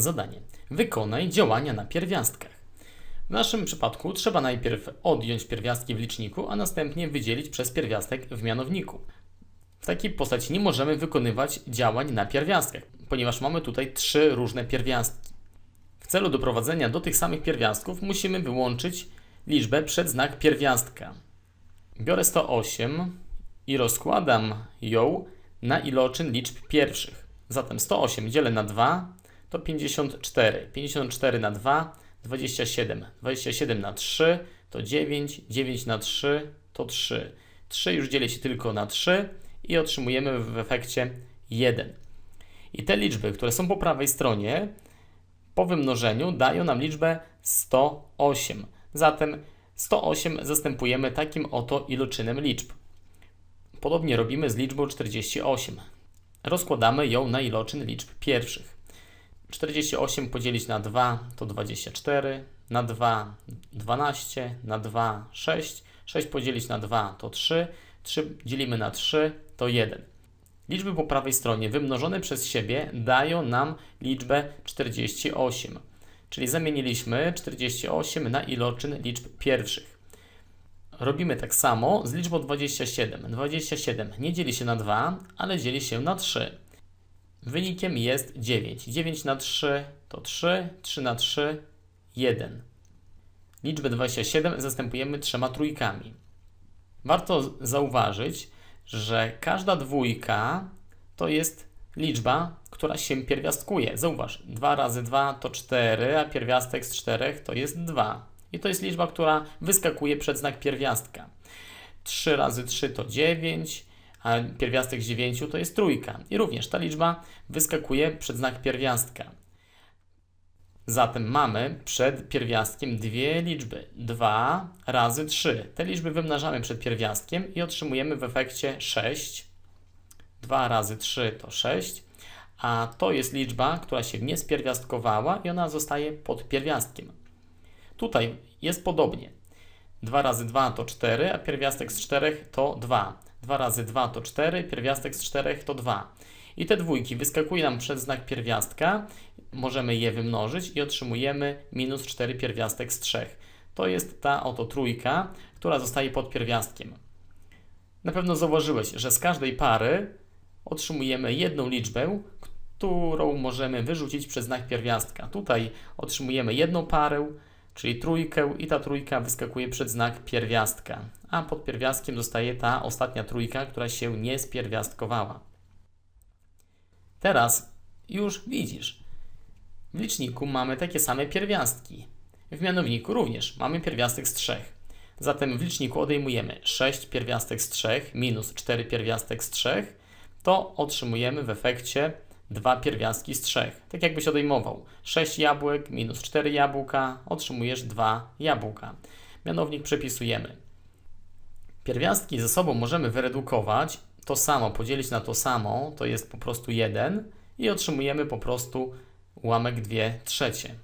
Zadanie. Wykonaj działania na pierwiastkach. W naszym przypadku trzeba najpierw odjąć pierwiastki w liczniku, a następnie wydzielić przez pierwiastek w mianowniku. W takiej postaci nie możemy wykonywać działań na pierwiastkach, ponieważ mamy tutaj trzy różne pierwiastki. W celu doprowadzenia do tych samych pierwiastków musimy wyłączyć liczbę przed znak pierwiastka. Biorę 108 i rozkładam ją na iloczyn liczb pierwszych. Zatem 108 dzielę na 2 to 54. 54 na 2 27. 27 na 3 to 9. 9 na 3 to 3. 3 już dzieli się tylko na 3 i otrzymujemy w efekcie 1. I te liczby, które są po prawej stronie, po wymnożeniu dają nam liczbę 108. Zatem 108 zastępujemy takim oto iloczynem liczb. Podobnie robimy z liczbą 48. Rozkładamy ją na iloczyn liczb pierwszych. 48 podzielić na 2 to 24, na 2 12, na 2 6, 6 podzielić na 2 to 3, 3 dzielimy na 3 to 1. Liczby po prawej stronie wymnożone przez siebie dają nam liczbę 48, czyli zamieniliśmy 48 na iloczyn liczb pierwszych. Robimy tak samo z liczbą 27. 27 nie dzieli się na 2, ale dzieli się na 3. Wynikiem jest 9. 9 na 3 to 3, 3 na 3 1. Liczbę 27 zastępujemy trzema trójkami. Warto zauważyć, że każda dwójka to jest liczba, która się pierwiastkuje. Zauważ, 2 razy 2 to 4, a pierwiastek z 4 to jest 2. I to jest liczba, która wyskakuje przed znak pierwiastka. 3 razy 3 to 9, a pierwiastek z 9 to jest trójka. I również ta liczba wyskakuje przed znak pierwiastka. Zatem mamy przed pierwiastkiem dwie liczby. 2 razy 3. Te liczby wymnażamy przed pierwiastkiem i otrzymujemy w efekcie 6. 2 razy 3 to 6. A to jest liczba, która się nie spierwiastkowała i ona zostaje pod pierwiastkiem. Tutaj jest podobnie. 2 razy 2 to 4, a pierwiastek z 4 to 2. 2 razy 2 to 4, pierwiastek z 4 to 2. I te dwójki wyskakuje nam przed znak pierwiastka, możemy je wymnożyć i otrzymujemy minus 4 pierwiastek z 3. To jest ta oto trójka, która zostaje pod pierwiastkiem. Na pewno zauważyłeś, że z każdej pary otrzymujemy jedną liczbę, którą możemy wyrzucić przez znak pierwiastka. Tutaj otrzymujemy jedną parę, czyli trójkę i ta trójka wyskakuje przed znak pierwiastka, a pod pierwiastkiem zostaje ta ostatnia trójka, która się nie spierwiastkowała. Teraz już widzisz. W liczniku mamy takie same pierwiastki. W mianowniku również mamy pierwiastek z 3. Zatem w liczniku odejmujemy 6 pierwiastek z 3 minus 4 pierwiastek z 3, to otrzymujemy w efekcie 2 pierwiastki z 3. Tak jakbyś odejmował 6 jabłek minus 4 jabłka, otrzymujesz 2 jabłka. Mianownik przepisujemy. Pierwiastki ze sobą możemy wyredukować, to samo podzielić na to samo, to jest po prostu 1 i otrzymujemy po prostu ułamek 2 trzecie.